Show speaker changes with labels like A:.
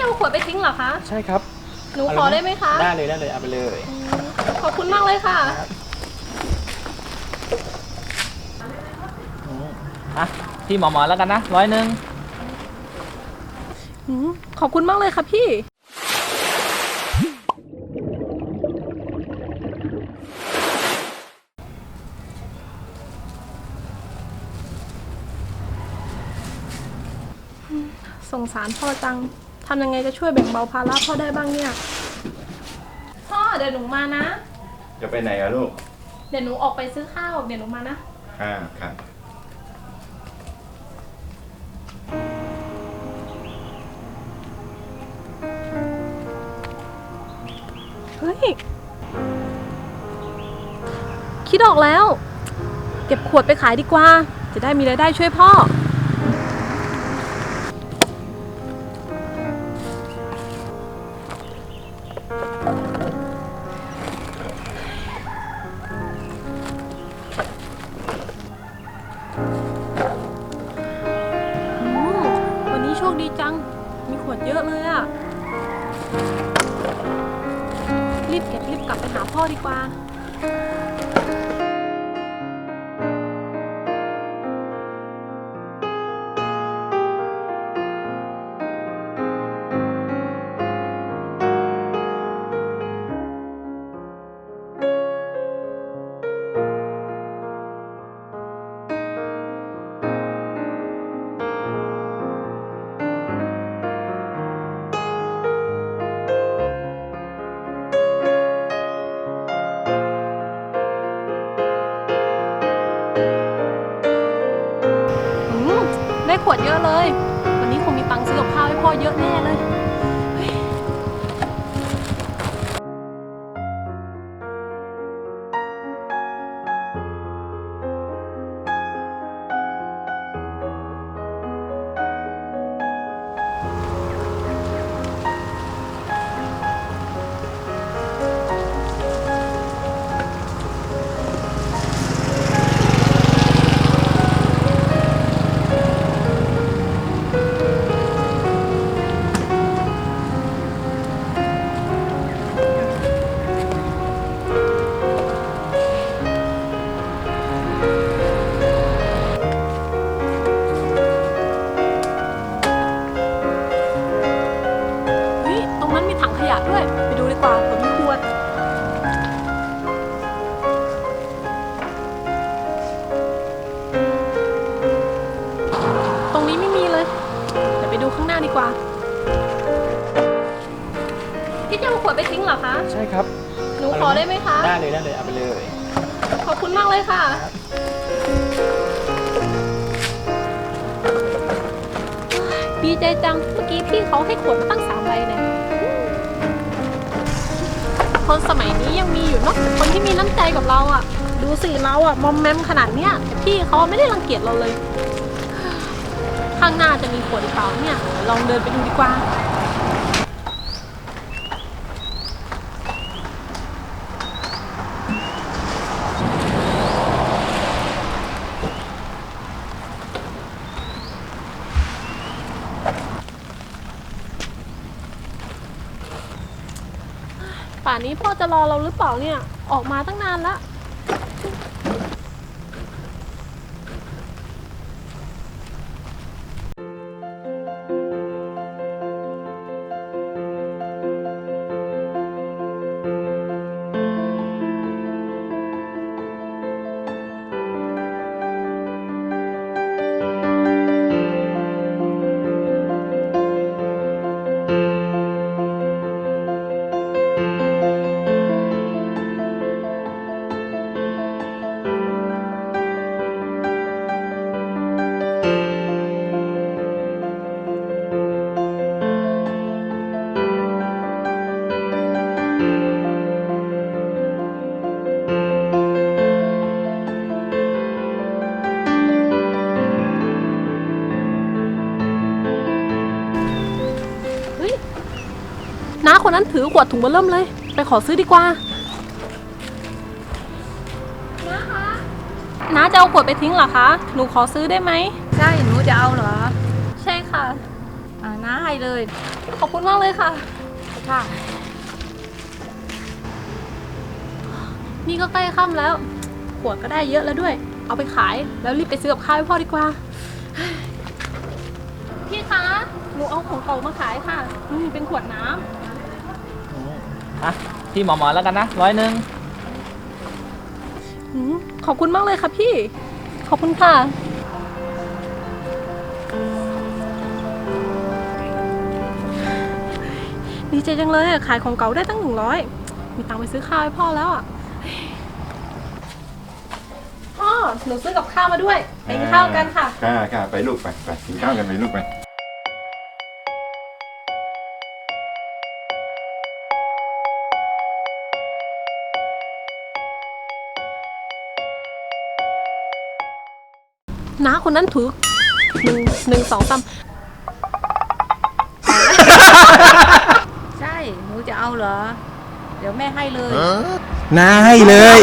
A: จะเอาขวดไปทิ้งเหรอคะ
B: ใช่ครับ
A: หนูขอได้ไหมคะ
B: ได้เลยได้เลยเอาไปเลย
A: อืมขอบคุณมากเลยค่ะ
B: อืมอะพี่หมอหมอแล้วกันนะร้อยหนึ่ง
A: อืมขอบคุณมากเลยค่ะพี่สงสารพ่อจัง ทำยังไงจะช่วยแบ่งเบาภาระพ่อได้บ้างเนี่ย พ่อเดี๋ยวหนูมานะ
C: จะไปไหนอะลูก
A: เดี๋ยวหนูออกไปซื้อข้าว เดี๋ยวหนูมานะ
C: ค่ะค่ะ
A: เฮ้ย คิดออกแล้ว เก็บขวดไปขายดีกว่า จะได้มีรายได้ช่วยพ่ออื วดเยอะเลยอะรีบเก็บรีบกลับไปหาพ่อดีกว่า ขวดเยอะเลย วันนี้คงมีตังค์ซื้อกับข้าวให้พ่อเยอะแน่เลย พี่จะเอาขวดไปทิ้งเหรอคะ
B: ใช่ครับ
A: หนูขอได้ไหมคะ
B: ได้เลยได้เลยเอาไปเลย
A: ขอบคุณมากเลยค่ะ ดีใจจัง เมื่อกี้พี่เขาให้ขวดมาตั้งสามใบเนี่ยคนสมัยนี้ยังมีอยู่เนาะคนที่มีน้ำใจกับเราอะ่ะ ดูสิเราอะ่ะมอมแมมขนาดเนี้ยแต่พี่เขาไม่ได้รังเกียจเราเลย ข้างหน้าจะมีขวดหรือเปล่าเนี่ยเดี๋ยวลองเดินไปดูดีกว่า ป่านนี้พ่อจะรอเราหรือเปล่าเนี่ย ออกมาตั้งนานแล้ว น้าคนนั้นถือขวดถุงเบอร์เริ่มเลย ไปขอซื้อดีกว่าน้าคะน้าจะเอาขวดไปทิ้งเหรอคะ หนูขอซื้อได้ไหม
D: ใช่หนูจะเอาเหรอ
A: ใช่ค่ะ
D: อ่าน้าน้าให้เลย
A: ขอบคุณมากเลยค่ะ
D: ค่ะ
A: นี่ก็ใกล้ค่ำแล้ว ขวดก็ได้เยอะแล้วด้วย เอาไปขายแล้วรีบไปซื้อกับข้าวให้พ่อดีกว่า พี่คะ หนูเอาของเก่ามาขายค่ะนี่เป็นขวดน้ำ
B: อะพี่หมอหมอแล้วกันนะร้อยหนึ่ง
A: อืมขอบคุณมากเลยค่ะพี่ ขอบคุณค่ะ ดีใจจังเลยอะขายของเก่าได้ตั้งหนึ่งร้อยมีตังค์ไปซื้อข้าวให้พ่อแล้วอะพ่อหนูซื้อกับข้าวมาด้วยไปกินข้าวกันค่ะ
C: ค่ะค่ะไปลูกไปไปกินข้าวกันไปลูกไป
A: น้าคนนั้นถือหนึ่งหนึ่งสองสาม
D: ใช่ หนูจะเอาเหรอ เดี๋ยวแม่ให้เลย
E: น้าให้เลย